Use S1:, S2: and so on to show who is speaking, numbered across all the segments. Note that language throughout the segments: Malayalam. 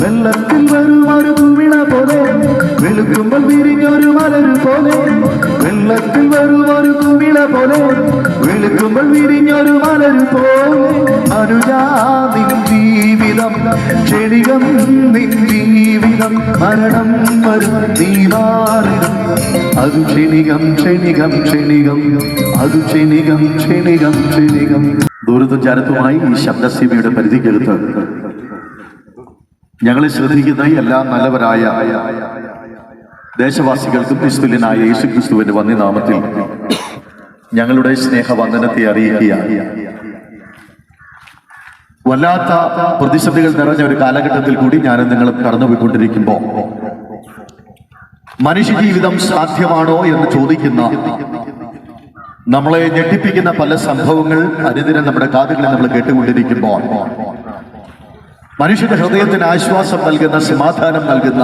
S1: വെള്ളത്തിൽ വരും ഒരു കുമിള പോലെ വെളുക്കുമ്പോൾ വിരിഞ്ഞൊരു മലര് പോലെ. വെള്ളത്തിൽ വരും ഒരു കുമിള പോലെ വെളുക്കുമ്പോൾ വിരിഞ്ഞൊരു മലര് പോലെ. അനുജാ നിൻ ജീവിതം ക്ഷണികം നിൻ ജീവിതം മരണം വരും നീ മാറിടും. അത് ക്ഷണികം ക്ഷണികം ക്ഷണികം അത് ക്ഷണികം ക്ഷണികം ക്ഷണികം. ദൂരത്തും ഈ ശബ്ദസീമയുടെ പരിധിക്കകത്ത് ഞങ്ങളെ ശ്രദ്ധിക്കുന്ന എല്ലാ നല്ലവരായ ദേശവാസികൾക്കും ക്രിസ്തുലിനായ യേശു ക്രിസ്തുവിന്റെ വന്യനാമത്തിൽ ഞങ്ങളുടെ സ്നേഹവന്ദനത്തെ അറിയിക്കുക. വല്ലാത്ത പ്രതിസന്ധികൾ നിറഞ്ഞ ഒരു കാലഘട്ടത്തിൽ കൂടി ഞാൻ നിങ്ങൾ കടന്നുപോയിക്കൊണ്ടിരിക്കുമ്പോൾ മനുഷ്യജീവിതം സാധ്യമാണോ എന്ന് ചോദിക്കുന്ന നമ്മളെ ഞെട്ടിപ്പിക്കുന്ന പല സംഭവങ്ങൾ അനുദിനം നമ്മുടെ കാതുകളിൽ നമ്മൾ കേട്ടുകൊണ്ടിരിക്കുമ്പോൾ മനുഷ്യന്റെ ഹൃദയത്തിന് ആശ്വാസം നൽകുന്ന സമാധാനം നൽകുന്ന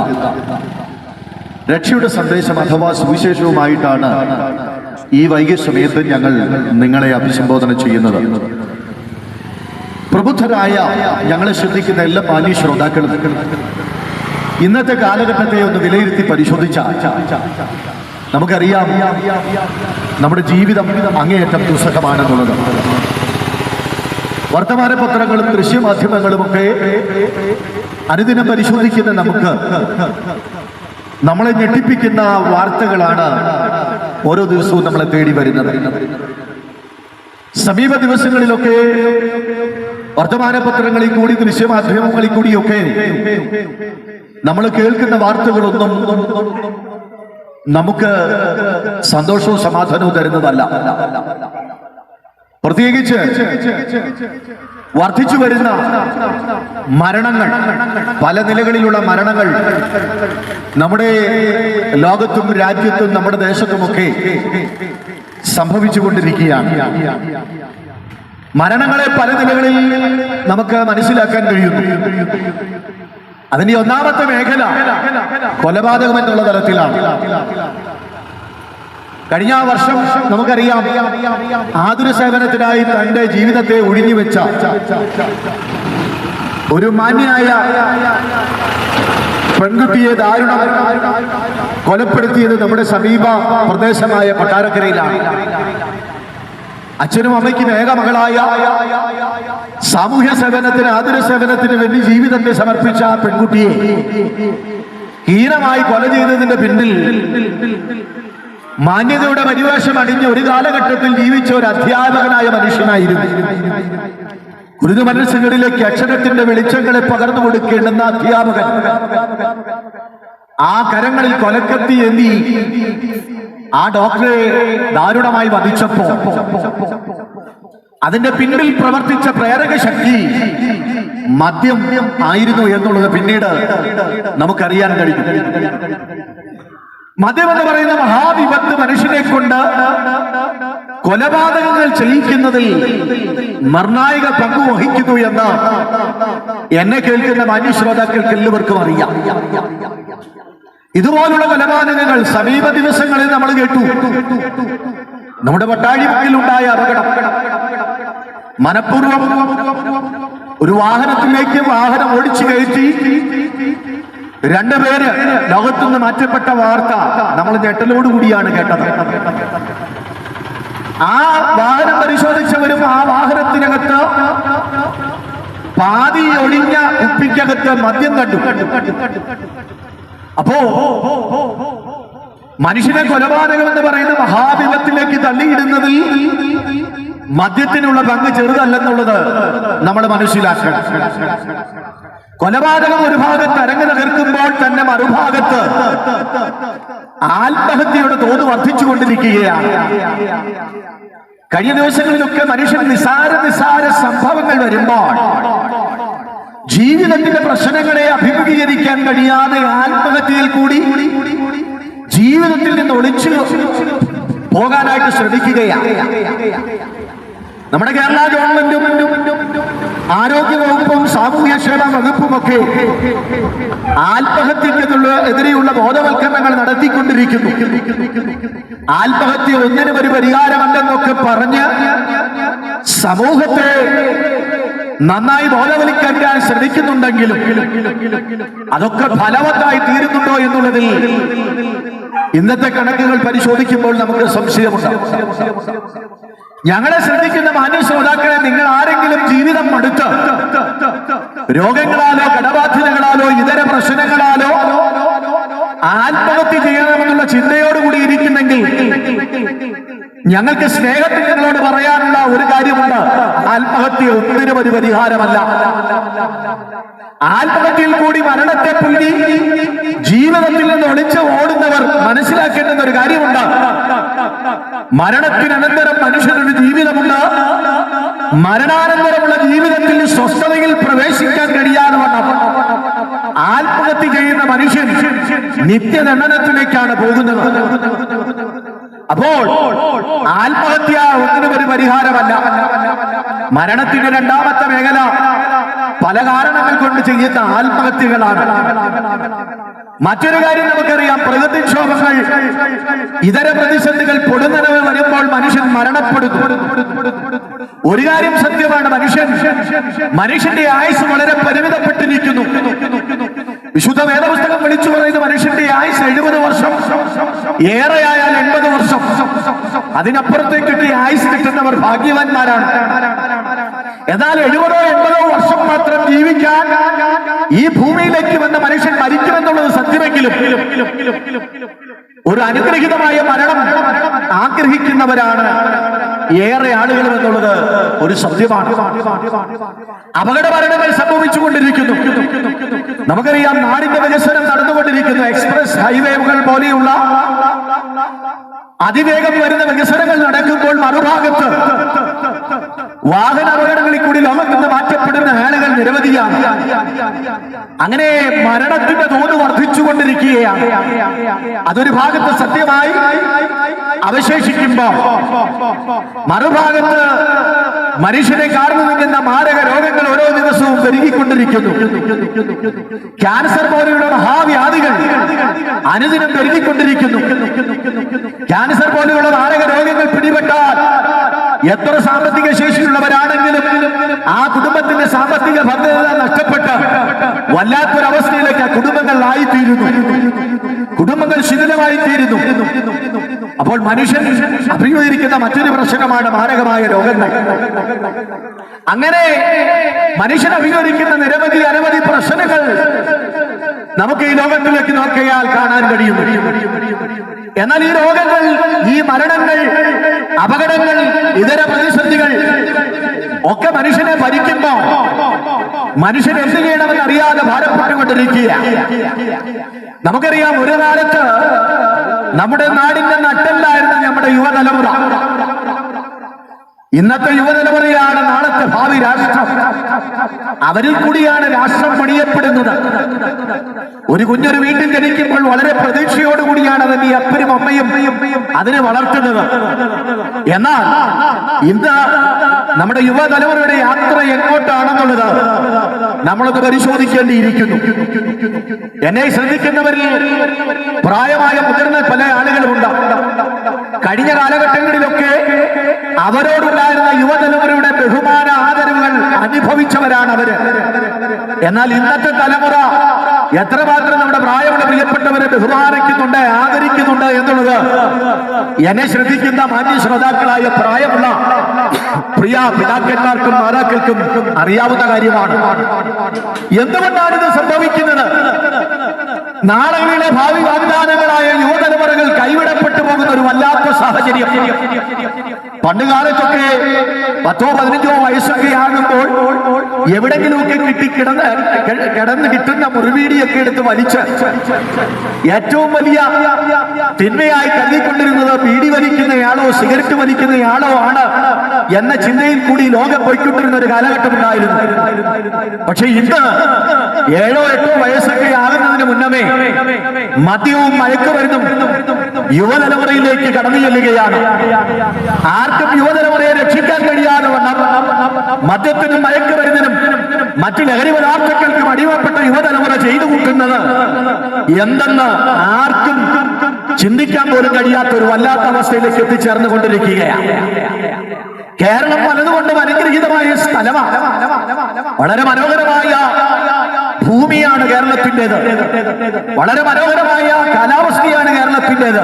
S1: രക്ഷയുടെ സന്ദേശം അഥവാ സുവിശേഷവുമായിട്ടാണ് ഈ വൈകിയ സമയത്ത് ഞങ്ങൾ നിങ്ങളെ അഭിസംബോധന ചെയ്യുന്നത്. പ്രബുദ്ധരായ ഞങ്ങളെ ശ്രദ്ധിക്കുന്ന എല്ലാ മാന്യ ശ്രോതാക്കളും ഇന്നത്തെ കാലഘട്ടത്തെ ഒന്ന് വിലയിരുത്തി പരിശോധിച്ച നമുക്കറിയാം നമ്മുടെ ജീവിതം അങ്ങേയറ്റം ദുസ്സഹമാണെന്നുള്ളത്. വർത്തമാന പത്രങ്ങളും ദൃശ്യമാധ്യമങ്ങളുമൊക്കെ അനുദിനം പരിശോധിക്കുന്ന നമുക്ക് നമ്മളെ ഞെട്ടിപ്പിക്കുന്ന വാർത്തകളാണ് ഓരോ ദിവസവും നമ്മളെ തേടി വരുന്നത്. സമീപ ദിവസങ്ങളിലൊക്കെ വർത്തമാന പത്രങ്ങളിൽ കൂടി ദൃശ്യമാധ്യമങ്ങളിൽ കൂടിയൊക്കെ നമ്മൾ കേൾക്കുന്ന വാർത്തകളൊന്നും നമുക്ക് സന്തോഷവും സമാധാനവും തരുന്നതല്ല. പ്രത്യേകിച്ച് വർദ്ധിച്ചു വരുന്ന മരണങ്ങൾ പല നിലകളിലുള്ള മരണങ്ങൾ നമ്മുടെ ലോകത്തും രാജ്യത്തും നമ്മുടെ ദേശത്തുമൊക്കെ സംഭവിച്ചുകൊണ്ടിരിക്കുകയാണ്. മരണങ്ങളെ പല നിലകളിൽ നമുക്ക് മനസ്സിലാക്കാൻ കഴിയുന്നു. അതിന്റെ ഒന്നാമത്തെ മേഖല കൊലപാതകം എന്നുള്ള തലത്തിലാണ് കഴിഞ്ഞ വർഷം നമുക്കറിയാം ആതുര സേവനത്തിനായി തന്റെ ജീവിതത്തെ ഒഴിഞ്ഞു വെച്ച ഒരു മാന്യനായ പെൺകുട്ടിയെ ദാരുണം കൊലപ്പെടുത്തിയത് നമ്മുടെ സമീപ പ്രദേശമായ കൊട്ടാരക്കരയിലാണ്. അച്ഛനും അമ്മയ്ക്കും ഏക മകളായ സാമൂഹ്യ സേവനത്തിന് ആതുര സേവനത്തിന് വേണ്ടി ജീവിതത്തെ സമർപ്പിച്ച ആ പെൺകുട്ടിയെ ഹീനമായി കൊല ചെയ്തതിന്റെ പിന്നിൽ മാന്യതയുടെ പരിവേഷം അണിഞ്ഞ് ഒരു കാലഘട്ടത്തിൽ ജീവിച്ച ഒരു അധ്യാപകനായ മനുഷ്യനായിരുന്നു. ഗുരുതു മനസ്സുകളിലേക്ക് അക്ഷരത്തിന്റെ വെളിച്ചങ്ങളെ പകർന്നു കൊടുക്കേണ്ടുന്ന അധ്യാപകൻ. ആ കരങ്ങളിൽ കൊലക്കത്തി എന്തി ആ ഡോക്ടറെ ദാരുണമായി വധിച്ചപ്പോ അതിന്റെ പിന്നിൽ പ്രവർത്തിച്ച പ്രേരക ശക്തി മദ്യം ആയിരുന്നു എന്നുള്ളത് പിന്നീട് നമുക്കറിയാൻ കഴിയും. മദ്യം എന്ന് പറയുന്ന മഹാവിപത്ത് മനുഷ്യനെ കൊണ്ട് കൊലപാതകങ്ങൾ ചെയ്യിക്കുന്നതിൽ നിർണായക പങ്ക് വഹിക്കുന്നു എന്ന് എന്നെ കേൾക്കുന്ന മാന്യശ്രോതാക്കൾക്ക് എല്ലാവർക്കും അറിയാം. ഇതുപോലുള്ള കൊലപാതകങ്ങൾ സമീപ ദിവസങ്ങളിൽ നമ്മൾ കേട്ടു. നമ്മുടെ വട്ടാഴിപ്പിൽ ഉണ്ടായ അപകടം. മനഃപൂർവം ഒരു വാഹനത്തിലേക്ക് വാഹനം ഓടിച്ചു കയറ്റി രണ്ടുപേര് ലോകത്തുനിന്ന് മാറ്റപ്പെട്ട വാർത്ത നമ്മൾ ഞെട്ടലോടുകൂടിയാണ് കേട്ടത്. ആ വാഹനം പരിശോധിച്ചവരും ആ വാഹനത്തിനകത്ത് പാതി ഒഴിഞ്ഞ കുപ്പിക്കകത്ത് മദ്യം കണ്ടു. അപ്പോ മനുഷ്യനെ കൊലപാതകം എന്ന് പറയുന്ന മഹാവിപത്തിലേക്ക് തള്ളിയിടുന്നതിൽ മദ്യത്തിനുള്ള പങ്ക് ചെറുതല്ലെന്നുള്ളത് നമ്മൾ മനസ്സിലാക്കണം. കൊലപാതകം ഒരു ഭാഗത്ത് അരങ്ങ് തകർക്കുമ്പോൾ തന്നെ മറുഭാഗത്ത് ആത്മഹത്യയുടെ തോത് വർദ്ധിച്ചുകൊണ്ടിരിക്കുകയാണ്. കഴിഞ്ഞ ദിവസങ്ങളിലൊക്കെ മനുഷ്യൻ നിസാര നിസാര സംഭവങ്ങൾ വരുമ്പോൾ ജീവിതത്തിന്റെ പ്രശ്നങ്ങളെ അഭിമുഖീകരിക്കാൻ കഴിയാതെ ആത്മഹത്യയിൽ കൂടി ജീവിതത്തിൽ നിന്ന് ഒളിച്ചു പോകാനായിട്ട് ശ്രമിക്കുകയാണ്. നമ്മുടെ കേരള ഗവൺമെന്റും ആരോഗ്യ വകുപ്പും സാമൂഹ്യക്ഷേമ വകുപ്പുമൊക്കെ ആത്മഹത്യക്കെന്നുള്ള എതിരെയുള്ള ബോധവൽക്കരണങ്ങൾ നടത്തിക്കൊണ്ടിരിക്കുന്നു. ആത്മഹത്യ ഒന്നിനും ഒരു പരിഹാരമല്ലെന്നൊക്കെ പറഞ്ഞ് സമൂഹത്തെ നന്നായി ബോധവൽക്കരിക്കാൻ ശ്രമിക്കുന്നുണ്ടെങ്കിലും അതൊക്കെ ഫലവത്തായി തീരുന്നുണ്ടോ എന്നുള്ളതിൽ ഇന്നത്തെ കണക്കുകൾ പരിശോധിക്കുമ്പോൾ നമുക്ക് സംശയമുണ്ട് ഞങ്ങളെ ശ്രദ്ധിക്കുന്ന മാന്യ ശ്രോതാക്കളെ നിങ്ങൾ ആരെങ്കിലും ജീവിതം മടുത്ത്? രോഗങ്ങളാലോ കടബാധ്യതകളാലോ ഇതര പ്രശ്നങ്ങളാലോ ആത്മഹത്യ ചെയ്യണമെന്നുള്ള ചിന്തയോടുകൂടി ഇരിക്കുന്നെങ്കിൽ ഞങ്ങൾക്ക് സ്നേഹത്തിൽ നിങ്ങളോട് പറയാനുള്ള ഒരു കാര്യമുണ്ട്. ആത്മഹത്യ ഒന്നിനും ഒരു പരിഹാരമല്ല. ആത്മഹത്യയിൽ കൂടി മരണത്തെ പുല്ലി ജീവിതത്തിൽ നിന്ന് ഒളിച്ച് ഓടുന്നവർ മനസ്സിലാക്കേണ്ടുന്ന ഒരു കാര്യമുണ്ട്. മരണത്തിനനന്തരം മനുഷ്യനൊരു ജീവിതമുണ്ട്. മരണാനന്തരമുള്ള ജീവിതത്തിൽ സ്വസ്ഥതയിൽ പ്രവേശിക്കാൻ കഴിയാതെ ആത്മഹത്യ ചെയ്യുന്ന മനുഷ്യൻ നിത്യദണ്ഡനത്തിലേക്കാണ് പോകുന്നത്. അപ്പോൾ ആത്മഹത്യ ഒന്നിനും ഒരു പരിഹാരമല്ല. മരണത്തിന്റെ രണ്ടാമത്തെ മേഖല പല കാരണങ്ങൾ കൊണ്ട് ചെയ്യുന്ന ആത്മഹത്യകളാണ്. മറ്റൊരു കാര്യം നമുക്കറിയാം. പ്രകൃതിക്ഷോഭങ്ങൾ ഇതര പ്രതിസന്ധികൾ പൊടുന്നനവ് വരുമ്പോൾ മനുഷ്യൻ മരണപ്പെടുന്നു. ഒരു കാര്യം സത്യമാണ് മനുഷ്യൻ മനുഷ്യന്റെ ആയുസ് വളരെ പരിമിതപ്പെട്ടിരിക്കുന്നു. വിശുദ്ധ വേദപുസ്തകം വിളിച്ചു പറയുന്ന മനുഷ്യന്റെ ആയുസ് എഴുപത് വർഷം ഏറെയായാൽ എൺപത് വർഷം. അതിനപ്പുറത്തേക്ക് ആയുസ് കിട്ടുന്നവർ ഭാഗ്യവാന്മാരാണ്. എന്നാൽ എഴുപതോ എൺപതോ വർഷം മാത്രം ജീവിക്കാൻ ഈ ഭൂമിയിലേക്ക് വന്ന മനുഷ്യൻ മരിക്കുമെന്നുള്ളത് സത്യമെങ്കിലും ഒരു അനുഗ്രഹിതമായ മരണം ആഗ്രഹിക്കുന്നവരാണ് ഏറെ ആളുകൾ എന്നുള്ളത് ഒരു സത്യമാണ്. അപകട മരണങ്ങൾ സംഭവിച്ചുകൊണ്ടിരിക്കുന്നു. നമുക്കറിയാം നാടിന്റെ വികസനം നടന്നുകൊണ്ടിരിക്കുന്നു. എക്സ്പ്രസ് ഹൈവേകൾ പോലെയുള്ള അതിവേഗം വരുന്ന വികസനങ്ങൾ നടക്കുമ്പോൾ മറുഭാഗത്ത് വാഹന അപകടങ്ങളിൽ കൂടി ലോകം നിന്ന് മാറ്റപ്പെടുന്ന ആളുകൾ നിരവധിയാണ്. അങ്ങനെ മരണത്തിന്റെ തോത് വർദ്ധിച്ചുകൊണ്ടിരിക്കുകയാണ്. അതൊരു ഭാഗത്ത് സത്യമായി അവശേഷിക്കുമ്പോ മറുഭാഗത്ത് മനുഷ്യനെ കാർന്നു നിൽക്കുന്ന മാരക രോഗങ്ങൾ ഓരോ ദിവസവും പെരുകിക്കൊണ്ടിരിക്കുന്നു. ക്യാൻസർ പോലെയുള്ള മഹാവ്യാധികൾ അനുദിനം പെരുകിക്കൊണ്ടിരിക്കുന്നു ക്യാൻസർ പോലെയുള്ള മാരക രോഗങ്ങൾ പിടിപെട്ടാൽ എത്ര സാമ്പത്തിക ശേഷിയുള്ളവരാണെങ്കിലും ആ കുടുംബത്തിന്റെ സാമ്പത്തിക ഭദ്രത നഷ്ടപ്പെട്ട് വല്ലാത്തൊരവസ്ഥയിലേക്ക് ആ കുടുംബങ്ങൾ ആയിത്തീരുന്നു. കുടുംബങ്ങൾ ശിഥിലമായി തീരുന്നു അപ്പോൾ മനുഷ്യൻ അഭിമുഖീകരിക്കുന്ന മറ്റൊരു പ്രശ്നമാണ് മാരകമായ രോഗങ്ങൾ. അങ്ങനെ മനുഷ്യൻ അഭിമുഖീകരിക്കുന്ന നിരവധി അനവധി പ്രശ്നങ്ങൾ നമുക്ക് ഈ ലോകത്തിലേക്ക് നോക്കിയാൽ കാണാൻ കഴിയും. എന്നാൽ ഈ രോഗങ്ങൾ ഈ മരണങ്ങൾ അപകടങ്ങൾ ഇതര പ്രതിസന്ധികൾ ഒക്കെ മനുഷ്യനെ ഭരിക്കുമ്പോ മനുഷ്യൻ എന്ത് ചെയ്യണമെന്ന് അറിയാതെ ഭാരപ്പെട്ടുകൊണ്ടിരിക്കുക. നമുക്കറിയാം ഒരു കാലത്ത് നമ്മുടെ നാടിന്റെ നട്ടല്ലായിരുന്നു നമ്മുടെ യുവതലമുറ. ഇന്നത്തെ യുവതലമുറയാണ് നാളത്തെ ഭാവി രാഷ്ട്രം. അവരിൽ കൂടിയാണ് രാഷ്ട്രം പണിയപ്പെടുന്നത്. ഒരു കുഞ്ഞൊരു വീട്ടിൽ ജനിക്കുമ്പോൾ വളരെ പ്രതീക്ഷയോടുകൂടിയാണ് അതിന്റെ അപ്പനും അമ്മയും അതിനെ വളർത്തുന്നത്. എന്നാൽ ഇന്ന് നമ്മുടെ യുവതലമുറയുടെ യാത്ര എങ്ങോട്ടാണെന്നുള്ളത് നമ്മളത് പരിശോധിക്കേണ്ടിയിരിക്കുന്നു. എന്നെ ശ്രദ്ധിക്കുന്നവരിൽ പ്രായമായ മുതിർന്ന പല ആളുകളുമുണ്ട്. കഴിഞ്ഞ കാലഘട്ടങ്ങളിലൊക്കെ അവരോടുണ്ടായിരുന്ന യുവതലമുറയുടെ ബഹുമാന ആദരവുകൾ അനുഭവിച്ചവരാണ് അവർ. എന്നാൽ ഇന്നത്തെ തലമുറ എത്രമാത്രം നമ്മുടെ പ്രായമുള്ള പ്രിയപ്പെട്ടവരെ ബഹുമാനിക്കുന്നുണ്ട് ആദരിക്കുന്നുണ്ട് എന്നുള്ളത് എന്നെ ശ്രദ്ധിക്കുന്ന മാന്യ ശ്രോതാക്കളായ പ്രായമുള്ള പ്രിയ പിതാക്കന്മാർക്കും മാതാക്കൾക്കും അറിയാവുന്ന കാര്യമാണ്. എന്തുകൊണ്ടാണ് ഇത് സംഭവിക്കുന്നത് നാളുകളിലെ ഭാവി വാഗ്ദാനങ്ങളായ യുവതലമുറകൾ കൈവിടപ്പെട്ടു ഒരു വല്ലാത്ത സാഹചര്യം. പണ്ട് കാലത്തൊക്കെ പത്തോ പതിനഞ്ചോ വയസ്സൊക്കെ ആകുമ്പോൾ എവിടെങ്കിലുമൊക്കെ കിട്ടി കിടന്ന് കിടന്ന് കിട്ടുന്ന മുറിവീടിയൊക്കെ എടുത്ത് വലിച്ച് ഏറ്റവും വലിയ തിന്മയായി കരുതിക്കൊണ്ടിരുന്നത് ബീഡി വലിക്കുന്നയാളോ സിഗരറ്റ് വലിക്കുന്നയാളോ ആണ് എന്ന ചിന്തയിൽ കൂടി ലോകം പോയിക്കൊണ്ടിരുന്ന ഒരു കാലഘട്ടം ഉണ്ടായിരുന്നു. പക്ഷെ ഇന്ന് ഏഴോ എട്ടോ വയസ്സൊക്കെ ആകുന്നതിന് മുന്നമേ മദ്യവും മയക്കുമരുന്നും യുവതലമുറയിലേക്ക് കടന്നു ചെല്ലുകയാണ്. ആർക്കും യുവതലമുറയെ രക്ഷിക്കാൻ കഴിയാതെ വണ്ണം മദ്യത്തിനും മയക്കുമരുന്നിനും മറ്റു ലഹരി പദാർത്ഥങ്ങൾക്കും അടിമപ്പെട്ട യുവതലമുറ ചെയ്തു കൂട്ടുന്നത് എന്തെന്ന് ആർക്കും ചിന്തിക്കാൻ പോലും കഴിയാത്ത ഒരു വല്ലാത്ത അവസ്ഥയിലേക്ക് എത്തിച്ചേർന്നു കൊണ്ടിരിക്കുകയാണ് കേരളം പലതുകൊണ്ടും അനുഗ്രഹീതമായ സ്ഥലമാണ്. വളരെ മനോഹരമായ ഭൂമിയാണ് കേരളത്തിന്റെത്. വളരെ മനോഹരമായ കാലാവസ്ഥയാണ് കേരളത്തിന്റെത്.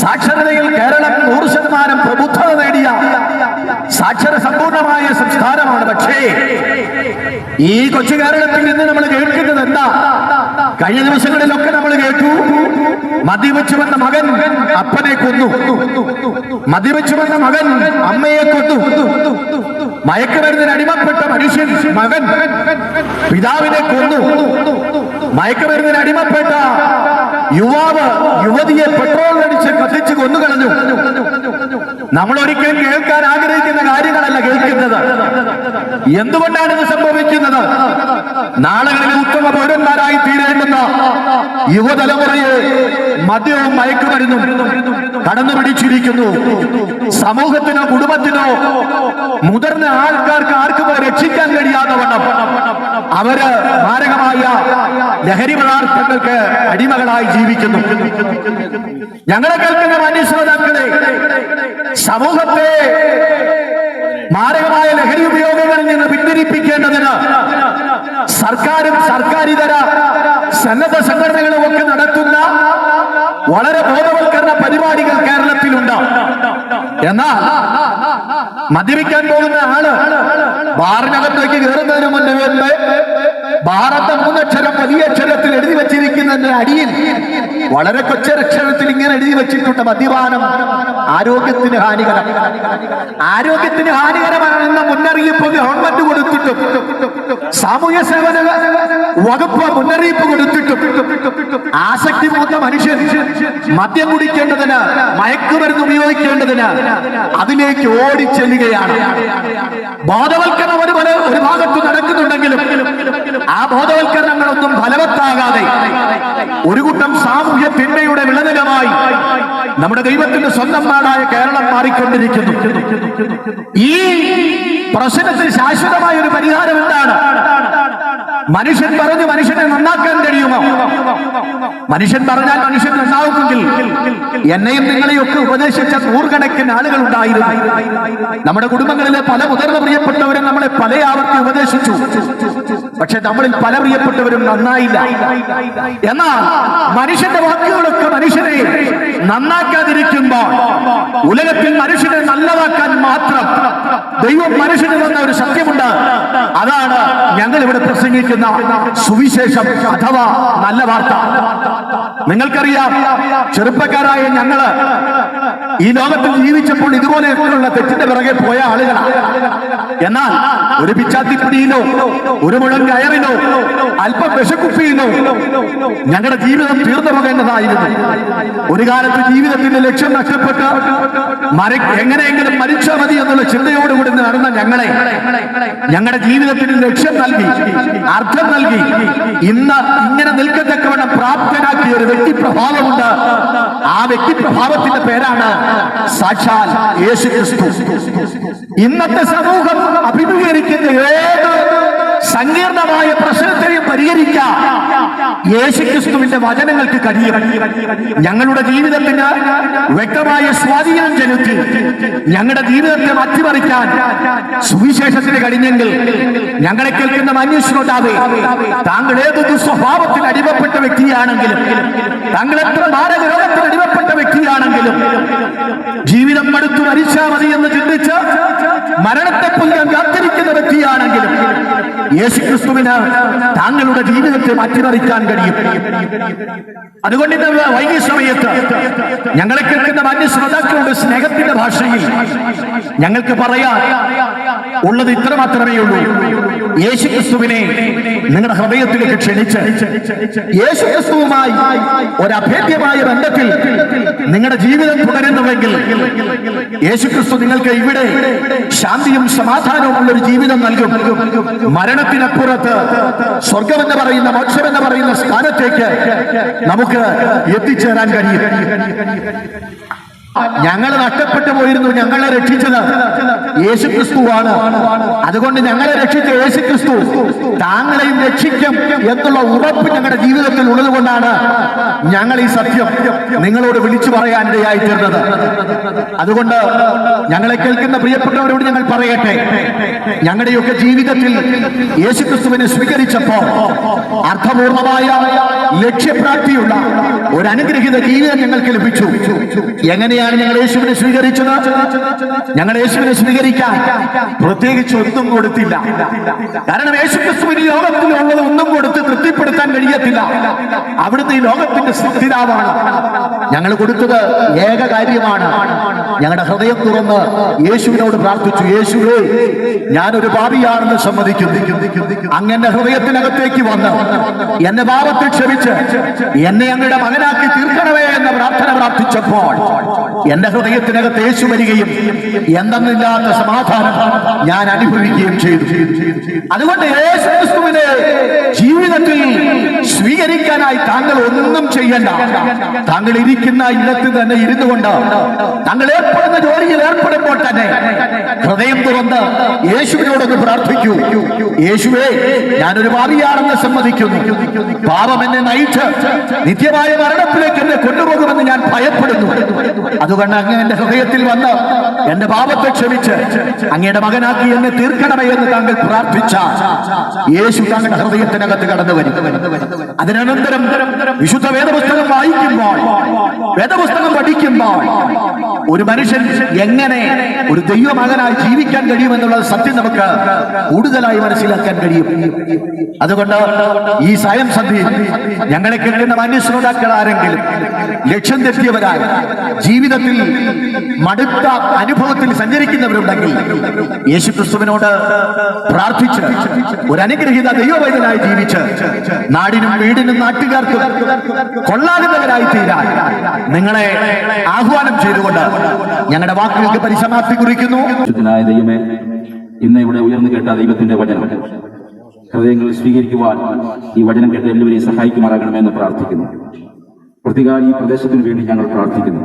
S1: സാക്ഷരതയിൽ കേരളം നൂറ് ശതമാനം പ്രബുദ്ധത നേടിയ സാക്ഷര സമ്പൂർണമായ സംസ്ഥാനമാണ്. പക്ഷേ ഈ കൊച്ചു കേരളത്തിൽ നിന്ന് നമ്മൾ കേൾക്കുന്നത് എന്താ? കഴിഞ്ഞ ദിവസങ്ങളിലൊക്കെ നമ്മൾ കേട്ടു മദ്യപിച്ചു വന്ന മകൻ അപ്പനെ കൊന്നു. മദ്യപിച്ചു വന്ന മകൻ അമ്മയെ കൊന്നു. മയക്കുമരുന്നിന് അടിമപ്പെട്ട മനുഷ്യൻ മകൻ പിതാവിനെ കൊന്നു. മയക്കുമരുന്നിന് അടിമപ്പെട്ട യുവാവ് യുവതിയെ പെട്രോൾ അടിച്ച് കത്തിച്ച് കൊന്നുകളഞ്ഞു നമ്മൾ ഒരിക്കലും കേൾക്കാൻ ആഗ്രഹിക്കുന്ന കാര്യങ്ങളല്ല കേൾക്കുന്നത്. എന്തുകൊണ്ടാണ് ഇത് സംഭവിക്കുന്നത്? നാളെ ഉത്തമ തീരേണ്ടുന്ന യുവതലമുറയെ മദ്യവും മയക്കുമരുന്നും കടന്നു പിടിച്ചിരിക്കുന്നു സമൂഹത്തിനോ കുടുംബത്തിനോ മുതിർന്ന ആൾക്കാർക്ക് ആർക്കും രക്ഷിക്കാൻ കഴിയാതെ വണ്ണം. അവർ മാരകമായ ലഹരി പദാർത്ഥങ്ങൾക്ക് അടിമകളായി ജീവിക്കുന്നു. ഞങ്ങളെ കേൾക്കുന്ന മനുഷ്യതാക്കളെ സമൂഹത്തെ മാരകമായ ലഹരി ഉപയോഗങ്ങളിൽ നിന്ന് പിന്തിരിപ്പിക്കേണ്ടതിന് സർക്കാരും സർക്കാരിതര സന്നദ്ധ സംഘടനകളും ഒക്കെ നടത്തുന്ന വളരെ ബോധവൽക്കരണ പരിപാടികൾ കേരളത്തിലുണ്ട്. എന്നാൽ മദ്യപിക്കാൻ പോകുന്ന ആൾ ബാറിനകത്തേക്ക് കയറുന്നതിന് മുന്നേ ബാറത്തെ മൂന്നക്ഷരം വലിയ അക്ഷരത്തിൽ എഴുതി വെച്ചിരിക്കുന്നതിന്റെ അടിയിൽ വളരെ കൊച്ചക്ഷരത്തിൽ ഇങ്ങനെ എഴുതി വെച്ചിട്ടുണ്ട് മദ്യപാനം. ആരോഗ്യത്തിന് ഹാനികരം. ആരോഗ്യത്തിന് ഹാനികരമാണെന്ന മുന്നറിയിപ്പ് ഗവൺമെന്റ് കൊടുത്തിട്ടും സാമൂഹ്യ സേവന വകുപ്പ് മുന്നറിയിപ്പ് കൊടുത്തിട്ടും ആസക്തി മൂത്ത മനുഷ്യൻ മദ്യം കുടിക്കേണ്ടതിന് മയക്കുമരുന്ന് ഉപയോഗിക്കേണ്ടതിന് അതിലേക്ക് ഓടിച്ചെല്ലുകയാണ് ബോധവൽക്കരണം ഒരു ഒരു ഭാഗത്ത് നടക്കുന്നുണ്ടെങ്കിലും ആ ബോധവൽക്കരണങ്ങളൊന്നും ഫലവത്താകാതെ ഒരു കൂട്ടം സാമൂഹ്യ തിന്മയുടെ വിളനിലമായി നമ്മുടെ ദൈവത്തിന്റെ സ്വന്തം നാടായ കേരളം മാറിക്കൊണ്ടിരിക്കുന്നു. ഈ പ്രശ്നത്തിന് ശാശ്വതമായ ഒരു പരിഹാരം എന്താണ്? മനുഷ്യൻ പറഞ്ഞ് മനുഷ്യനെ നന്നാക്കാൻ കഴിയുമോ? മനുഷ്യൻ പറഞ്ഞാൽ മനുഷ്യൻ നന്നാവുമെങ്കിൽ എന്നെയും നിങ്ങളെയും ഒക്കെ ഉപദേശിച്ച നൂറുകണക്കിന് ആളുകൾ ഉണ്ടായിരുന്നു. നമ്മുടെ കുടുംബങ്ങളിലെ പല മുതിർന്ന പ്രിയപ്പെട്ടവരെ നമ്മളെ പല ആവർത്തി ഉപദേശിച്ചു. പക്ഷെ നമ്മളിൽ പല പ്രിയപ്പെട്ടവരും നന്നായില്ല. എന്നാൽ മനുഷ്യന്റെ വാക്കുകളൊക്കെ മനുഷ്യനെ നന്നാക്കാതിരിക്കുമ്പോൾ ഉലകത്തിൽ മനുഷ്യനെ നല്ലതാക്കാൻ മാത്രം ദൈവം മനുഷ്യന് തന്ന ഒരു സത്യമുണ്ട്. അതാണ് ഞങ്ങൾ ഇവിടെ പ്രസംഗിക്കുന്ന സുവിശേഷം അഥവാ നല്ല വാർത്ത. നിങ്ങൾക്കറിയാം ചെറുപ്പക്കാരായ ഞങ്ങൾ ഈ ലോകത്തിൽ ജീവിച്ചപ്പോൾ ഇതുപോലെയൊക്കെയുള്ള തെറ്റിന്റെ പിറകെ പോയ ആളുകളാണ്. എന്നാൽ ഒരു പിച്ചാത്തിപ്പിടിയിലോ ഒരു മുഴം കയറിനോ അല്പം വിഷക്കുപ്പിയിലോ ഞങ്ങളുടെ ജീവിതം തീർന്നു പോകേണ്ടതായിരുന്നു. ഒരു കാലത്ത് ജീവിതത്തിന്റെ ലക്ഷ്യം നഷ്ടപ്പെട്ട മര എങ്ങനെയെങ്കിലും മരിച്ചാൽ മതി എന്നുള്ള ചിന്തയോടുകൂടി നടന്ന ഞങ്ങളെ ഞങ്ങളുടെ ജീവിതത്തിന് ലക്ഷ്യം നൽകി അർത്ഥം നൽകി ഇന്ന് ഇങ്ങനെ നിൽക്കത്തക്കവണ്ണം പ്രാപ്തനാക്കിയ ഒരു വ്യക്തിപ്രഭാവമുണ്ട്. ആ വ്യക്തിപ്രഭാവത്തിന്റെ പേരാണ് സാക്ഷാൽ യേശു ക്രിസ്തു ഇന്നത്തെ സമൂഹം അഭിമുഖീകരിക്കുന്ന ഏത് സങ്കീർണമായ പ്രശ്നത്തെയും പരിഹരിക്കാം. യേശുക്രിസ്തുവിന്റെ വചനങ്ങൾക്ക് കഴിയും ഞങ്ങളുടെ ജീവിതത്തിന് വ്യക്തമായ സ്വാധീനം ചെലുത്തി ഞങ്ങളുടെ ജീവിതത്തെ മാറ്റിമറിക്കാൻ സുവിശേഷത്തിന് കഴിഞ്ഞെങ്കിൽ ഞങ്ങളെ കേൾക്കുന്ന മനുഷ്യനോട്ടാതെ താങ്കൾ ഏത് ദുസ്വഭാവത്തിൽ അടിമപ്പെട്ട വ്യക്തിയാണെങ്കിലും താങ്കൾ എത്ര മാരക രോഗത്തിന് അടിമപ്പെട്ട വ്യക്തിയാണെങ്കിലും ജീവിതം മടുത്തു മരിച്ചാൽ മതി എന്ന് ചിന്തിച്ച് മരണത്തെ പൊല്ലാൻ കാത്തിരിക്കുന്ന വ്യക്തിയാണെങ്കിലും യേശുക്രിസ്തുവിന് താങ്കളുടെ ജീവിതത്തെ മാറ്റിമറിക്കാൻ കഴിയും. അതുകൊണ്ട് ഇന്ന് വൈകിയ സമയത്ത് ഞങ്ങളെ കേൾക്കുന്ന മാന്യ ശ്രോതാക്കളുടെ സ്നേഹത്തിന്റെ ഭാഷയിൽ ഞങ്ങൾക്ക് പറയാൻ ഉള്ളത് ഇത്ര മാത്രമേ ഉള്ളൂ. യേശു ക്രിസ്തുവിനെ നിങ്ങളുടെ ഹൃദയത്തിലേക്ക് ക്ഷണിച്ച് യേശു ക്രിസ്തുവുമായി ഒരു അഭേദ്യമായ ബന്ധത്തിൽ നിങ്ങളുടെ ജീവിതം തുടരുന്നുവെങ്കിൽ യേശു ക്രിസ്തു നിങ്ങൾക്ക് ഇവിടെ ശാന്തിയും സമാധാനവും ഉള്ള ഒരു ജീവിതം നൽകും. മരണത്തിനപ്പുറത്ത് സ്വർഗമെന്ന് പറയുന്ന മോക്ഷമെന്ന് പറയുന്ന സ്ഥാനത്തേക്ക് നമുക്ക് എത്തിച്ചേരാൻ കഴിയും. ഞങ്ങൾ നഷ്ടപ്പെട്ടു പോയിരുന്നു ഞങ്ങളെ രക്ഷിച്ചത്. യേശു ക്രിസ്തുവാണ് അതുകൊണ്ട് ഞങ്ങളെ രക്ഷിച്ച യേശു ക്രിസ്തു താങ്കളെയും രക്ഷിക്കും എന്നുള്ള ഉറപ്പ് ഞങ്ങളുടെ ജീവിതത്തിൽ ഉള്ളതുകൊണ്ടാണ് ഞങ്ങൾ ഈ സത്യം നിങ്ങളോട് വിളിച്ചു പറയാൻ ഇടയായി തീർന്നത്. അതുകൊണ്ട് ഞങ്ങളെ കേൾക്കുന്ന പ്രിയപ്പെട്ടവരോട് ഞങ്ങൾ പറയട്ടെ. ഞങ്ങളുടെയൊക്കെ ജീവിതത്തിൽ യേശു ക്രിസ്തുവിനെ സ്വീകരിച്ചപ്പോ അർത്ഥപൂർണമായ ലക്ഷ്യപ്രാപ്തിയുള്ള ഒരു അനുഗ്രഹിത ജീവിതം ഞങ്ങൾക്ക് ലഭിച്ചു. എങ്ങനെയാണ് ഞങ്ങൾ യേശുവിനെ സ്വീകരിച്ചത്? ഞങ്ങൾ യേശുവിനെ സ്വീകരിക്കാൻ പ്രത്യേകിച്ച് ഒന്നും കൊടുത്തില്ല. കാരണം യേശു ക്രിസ്തുവിന് ഈ ലോകത്തിലുള്ളത് ഒന്നും കൊടുത്ത് തൃപ്തിപ്പെടുത്താൻ കഴിയത്തില്ല. അവിടുത്തെ ഈ ലോകത്തിന്റെ സ്ഥിരാവാണ് ഞങ്ങൾ കൊടുത്തത് ഏക കാര്യമാണ്. ഞങ്ങളുടെ ഹൃദയം തുറന്ന് യേശുവിനോട് പ്രാർത്ഥിച്ചു യേശുവേ ഞാനൊരു പാപിയാണെന്ന് സമ്മതിക്കുന്നു. അങ്ങനെ ഹൃദയത്തിനകത്തേക്ക് വന്ന് എന്നെ പാപത്തിൽ ക്ഷമിച്ച് എന്നെ അങ്ങയുടെ മകനാക്കി തീർക്കണമേ എന്ന പ്രാർത്ഥന പ്രാർത്ഥിച്ചപ്പോൾ എന്റെ ഹൃദയത്തിനകത്ത് യേശു വരികയും എന്തെന്നില്ലാത്ത സമാധാനം ഞാൻ അനുഭവിക്കുകയും ചെയ്തു. അതുകൊണ്ട് യേശുക്രിസ്തുവിനെ ജീവിതത്തിൽ സ്വീകരിക്കാനായി താങ്കൾ ഒന്നും ചെയ്യണ്ട. താങ്കൾ ഇരിക്കുന്ന ഇല്ലത്തിൽ തന്നെ ഇരുന്നു കൊണ്ട് താങ്കൾ ഏർപ്പെടുന്ന ജോലിയിൽ ഏർപ്പെടുമ്പോൾ തന്നെ ഹൃദയം തുറന്ന് യേശുവിനോടൊന്ന് പ്രാർത്ഥിക്കൂ. യേശുവേ ഞാനൊരു പാപിയാണെന്ന് സമ്മതിക്കുന്നു. പാപം എന്നെ നയിച്ച് നിത്യമായ മരണത്തിലേക്ക് എന്നെ കൊണ്ടുപോകുമെന്ന് ഞാൻ ഭയപ്പെടുന്നു. അതുകൊണ്ട് അങ്ങ് എന്റെ ഹൃദയത്തിൽ വന്ന് എന്റെ പാപത്തെ ക്ഷമിച്ച് അങ്ങയുടെ മകനാക്കി എന്നെ തീർക്കണമേ എന്ന് താങ്കൾ പ്രാർത്ഥിച്ച യേശു താങ്കളുടെ ഹൃദയത്തിനകത്ത് കടന്നു വരും. അതിനനന്തരം വിശുദ്ധ വേദപുസ്തകം വായിക്കുമ്പോൾ വേദപുസ്തകം പഠിക്കുമ്പോൾ ഒരു മനുഷ്യൻ എങ്ങനെ ഒരു ദൈവമകനായി ജീവിക്കാൻ കഴിയുമെന്നുള്ള സത്യം നമുക്ക് കൂടുതലായി മനസ്സിലാക്കാൻ കഴിയും. അതുകൊണ്ട് ഈ സായം സന്ധി ഞങ്ങളെ കേൾക്കുന്ന മാന്യശ്രോതാക്കൾ ആരെങ്കിലും ലക്ഷ്യം തെറ്റിയവരായി ജീവിതത്തിൽ മടുത്ത അനുഭവത്തിൽ സഞ്ചരിക്കുന്നവരുണ്ടെങ്കിൽ യേശു ക്രിസ്തുവിനോട് പ്രാർത്ഥിച്ച് ഒരു അനുഗ്രഹീത ദൈവവൈദ്യനായി ജീവിച്ച് നാടിനും വീടിനും നാട്ടുകാർക്കും കൊള്ളാകുന്നവരായി തീരാൻ നിങ്ങളെ ആഹ്വാനം ചെയ്തുകൊണ്ട് ഞങ്ങളുടെ വാക്കുകൾക്ക് പരിസമാപ്തി കുറിക്കുന്നു.
S2: ദൈവമേ ഇന്ന് ഇവിടെ ഉയർന്നു കേട്ട ദൈവത്തിന്റെ വചനം ഹൃദയങ്ങൾ സ്വീകരിക്കുവാൻ ഈ വചനം കേട്ട എല്ലാവരെയും സഹായിക്കുമാറാകണമെന്ന് പ്രാർത്ഥിക്കുന്നു. പ്രതികാര ഈ പ്രദേശത്തിന് വേണ്ടി ഞങ്ങൾ പ്രാർത്ഥിക്കുന്നു.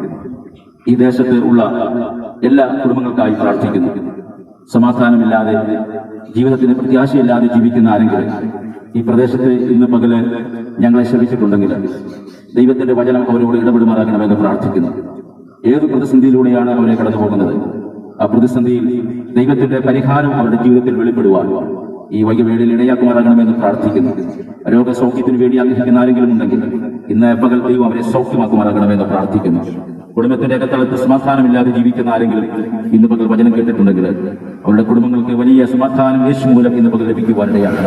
S2: ഈ ദേശത്ത് ഉള്ള എല്ലാ കുടുംബങ്ങൾക്കായി പ്രാർത്ഥിക്കുന്നു. സമാധാനമില്ലാതെ ജീവിതത്തിന് പ്രത്യാശയില്ലാതെ ജീവിക്കുന്ന ആരെങ്കിലും ഈ പ്രദേശത്ത് ഇന്ന് പകൽ ഞങ്ങളെ ശ്രമിച്ചിട്ടുണ്ടെങ്കിൽ ദൈവത്തിന്റെ വചനം അവരോട് ഇടപെടുമാറാകണമെന്ന് പ്രാർത്ഥിക്കുന്നു. ഏത് പ്രതിസന്ധിയിലൂടെയാണ് അവരെ കടന്നു പോകുന്നത് ആ പ്രതിസന്ധിയിൽ ദൈവത്തിന്റെ പരിഹാരം അവരുടെ ജീവിതത്തിൽ വെളിപ്പെടുവാൻ ഈ വൈകവേളിൽ ഇടയാക്കുമാറാകണമെന്ന് പ്രാർത്ഥിക്കുന്നു. രോഗസൗഖ്യത്തിന് വേണ്ടി ആഗ്രഹിക്കുന്ന ആരെങ്കിലും ഉണ്ടെങ്കിൽ ഇന്ന് പകൽ ദൈവം അവരെ സൗഖ്യമാക്കുമാറാകണമെന്ന് പ്രാർത്ഥിക്കുന്നു. കുടുംബത്തിന്റെ അകത്തളത്ത് സമാധാനമില്ലാതെ ജീവിക്കുന്ന ആരെങ്കിലും ഇന്ന് പകൽ വചനം കേട്ടിട്ടുണ്ടെങ്കിൽ അവരുടെ കുടുംബങ്ങൾക്ക് വലിയ സമാധാനം യേശു മൂലം ഇന്ന് പകൽ ലഭിക്കുവാനിടയാണ്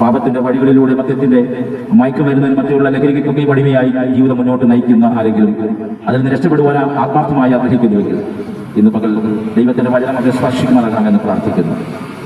S2: പാപത്തിന്റെ വഴികളിലൂടെ മദ്യത്തിന്റെ മയക്കുമരുന്നിന് മറ്റുള്ള ലഹരിക്കൊക്കെ വടിമയായി ജീവിതം മുന്നോട്ട് നയിക്കുന്ന ആരെങ്കിലും അതിൽ നിന്ന് രക്ഷപ്പെടുവാൻ ആത്മാർത്ഥമായി ആഗ്രഹിക്കുന്നുവെങ്കിൽ ഇന്ന് പകൽ ദൈവത്തിന്റെ വചനം അവരെ സ്പർശിക്കുമാറാകാമെന്ന് പ്രാർത്ഥിക്കുന്നു.